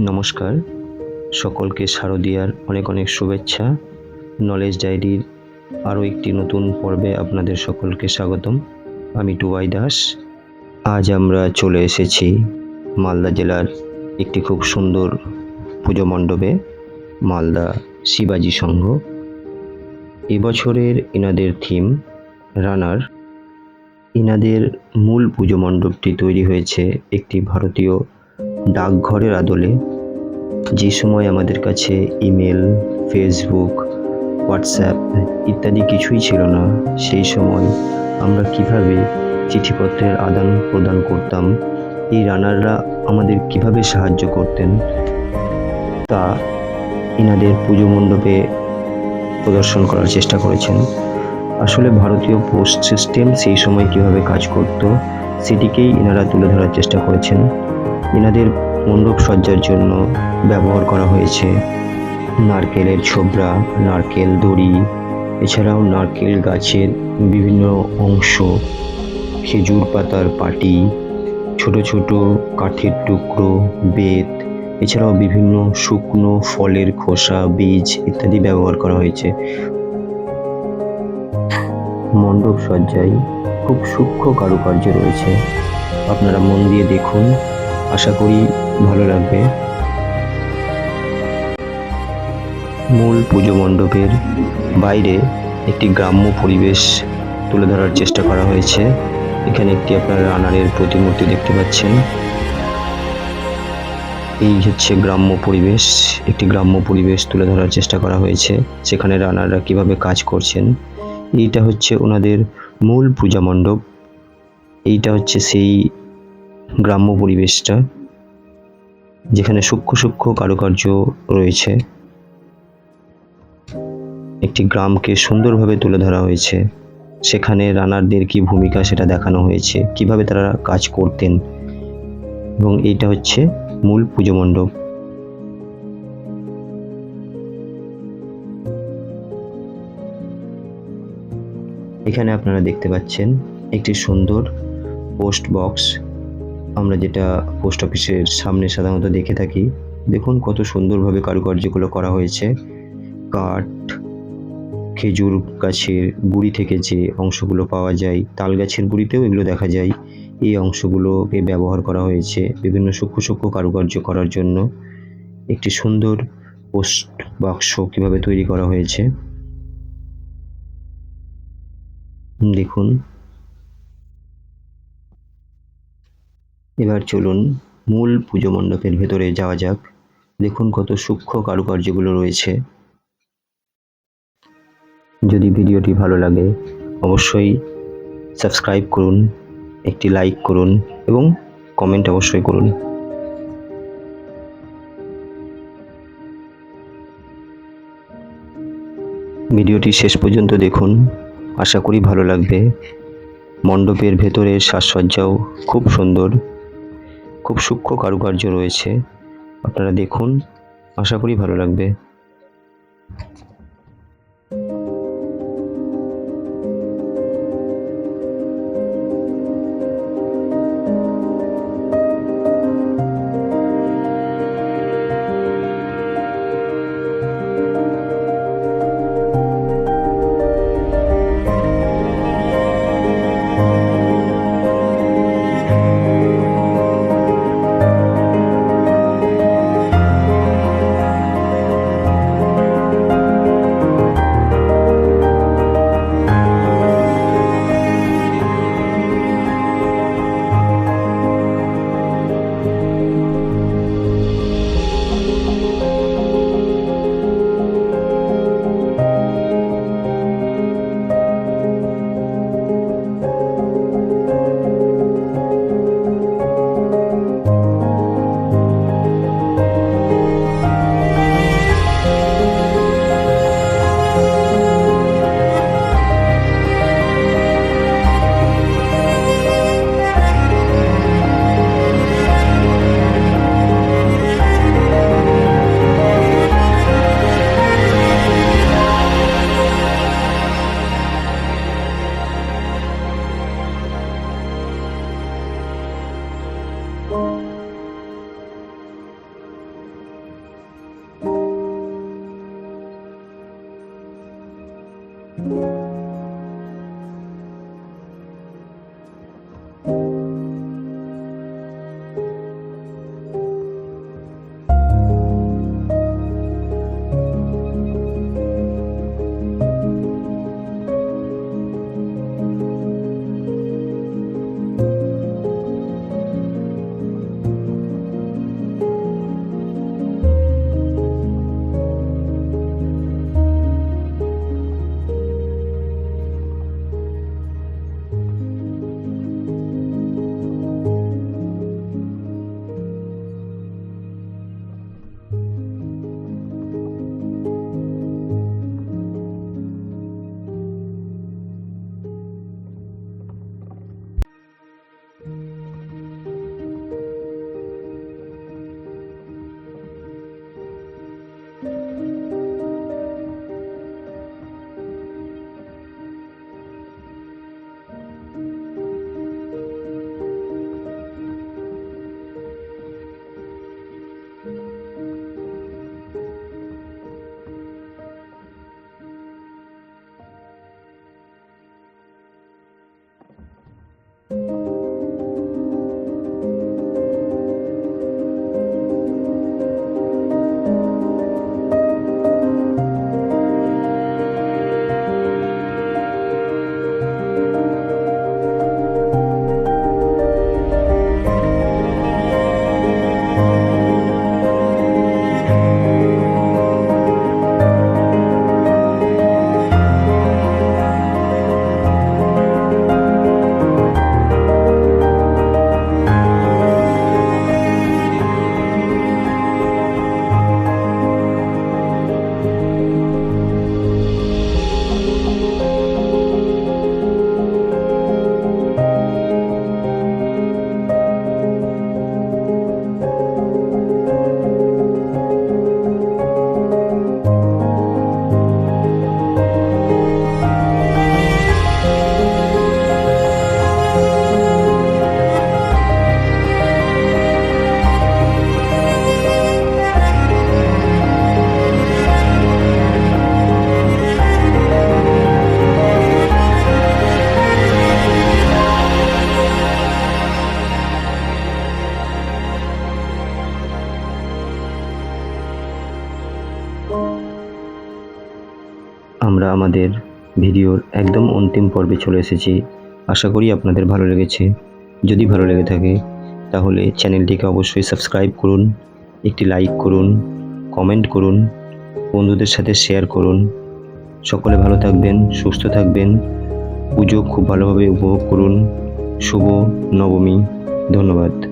নমস্কার। সকলকে শারদিয়ার অনেক অনেক শুভেচ্ছা। নলেজ ডায়েরির আরও একটি নতুন পর্বে আপনাদের সকলকে স্বাগতম। আমি টুয়াই দাস। আজ আমরা চলে এসেছি মালদা জেলার একটি খুব সুন্দর পুজো মণ্ডপে, মালদা শিবাজি সংঘ। এবছরের এনাদের থিম রানার। ইনাদের মূল পুজো মণ্ডপটি তৈরি হয়েছে একটি ভারতীয় ডাকঘরের আদলে যে সময় আমাদের কাছে ইমেল, ফেসবুক, হোয়াটসঅ্যাপ ইত্যাদি কিছুই ছিল না, সেই সময় আমরা কীভাবে চিঠিপত্রের আদান প্রদান করতাম, এই রানাররা আমাদের কীভাবে সাহায্য করতেন, তা ইনাদের পুজো মণ্ডপে প্রদর্শন করার চেষ্টা করেছেন। আসলে ভারতীয় পোস্ট সিস্টেম সেই সময় কীভাবে কাজ করত, সেটিকেই এনারা তুলে ধরার চেষ্টা করেছেন। এনাদের মণ্ডপ সজ্জার জন্য ব্যবহার করা হয়েছে। নারকেলের ছোবড়া নারকেল দড়ি, এছাড়াও নারকেল গাছের বিভিন্ন অংশ, খেজুর পাতার পাটি, ছোট ছোট কাঠের টুকরো, বেত, এছাড়াও বিভিন্ন শুকনো ফলের খোসা, বীজ ইত্যাদি ব্যবহার করা হয়েছে। মণ্ডপ সজ্জায় খুব সূক্ষ্ম কারুকার্য রয়েছে। আপনারা মন দিয়ে দেখুন আশা করি ভালো লাগবে। মূল পুজো মণ্ডপের বাইরে একটি গ্রাম্য পরিবেশ তুলে ধরার চেষ্টা করা হয়েছে। এখানে একটি আপনার রানারের প্রতিমূর্তি দেখতে পাচ্ছেন। এই হচ্ছে গ্রাম্য পরিবেশ। একটি গ্রাম্য পরিবেশ তুলে ধরার চেষ্টা করা হয়েছে। সেখানে রানাররা কীভাবে কাজ করছেন, এইটা হচ্ছে ওনাদের মূল পূজা মণ্ডপ। এইটা হচ্ছে সেই গ্রাম্য পরিবেশটা, যেখানে সূক্ষ্ম সূক্ষ্ম কারুকার্য রয়েছে। একটি গ্রামকে সুন্দরভাবে তুলে ধরা হয়েছে। সেখানে রানারদের কি ভূমিকা সেটা দেখানো হয়েছে, কীভাবে তারা কাজ করতেন, এবং এইটা হচ্ছে মূল পুজো মণ্ডপ। এখানে আপনারা দেখতে পাচ্ছেন একটি সুন্দর পোস্ট বক্স। আমরা যেটা পোস্ট অফিসের সামনে সাধারণত দেখে থাকি, দেখুন কত সুন্দরভাবে কারুকার্যগুলো করা হয়েছে। কাঠ, খেজুর গাছের গুড়ি থেকে যে অংশগুলো পাওয়া যায়, তাল গাছের গুড়িতেও এগুলো দেখা যায়। এই অংশগুলোকে ব্যবহার করা হয়েছে বিভিন্ন সূক্ষ্ম সূক্ষ্ম কারুকার্য করার জন্য। একটি সুন্দর পোস্ট বাক্স কীভাবে তৈরি করা হয়েছে। দেখুন এবার চলুন মূল পুজো মণ্ডপের ভেতরে যাওয়া যাক। দেখুন কত সূক্ষ্ম কারুকার্যগুলো রয়েছে। যদি ভিডিওটি ভালো লাগে, অবশ্যই সাবস্ক্রাইব করুন, একটি লাইক করুন এবং কমেন্ট অবশ্যই করুন। ভিডিওটি শেষ পর্যন্ত দেখুন। আশা করি ভালো লাগবে। মণ্ডপের ভেতরের সাজসজ্জাও খুব সুন্দর। খুব সূক্ষ্ম কারুকার্য রয়েছে। আপনারা দেখুন আশা করি ভালো লাগবে। আমাদের ভিডিওর একদম অন্তিম পর্বে চলে এসেছি। আশা করি আপনাদের ভালো লেগেছে। যদি ভালো লেগে থাকে, তাহলে চ্যানেলটিকে অবশ্যই সাবস্ক্রাইব করুন, একটি লাইক করুন, কমেন্ট করুন, বন্ধুদের সাথে শেয়ার করুন। সকলে ভালো থাকবেন, সুস্থ থাকবেন। পুজো খুব ভালোভাবে উপভোগ করুন। শুভ নবমী। ধন্যবাদ।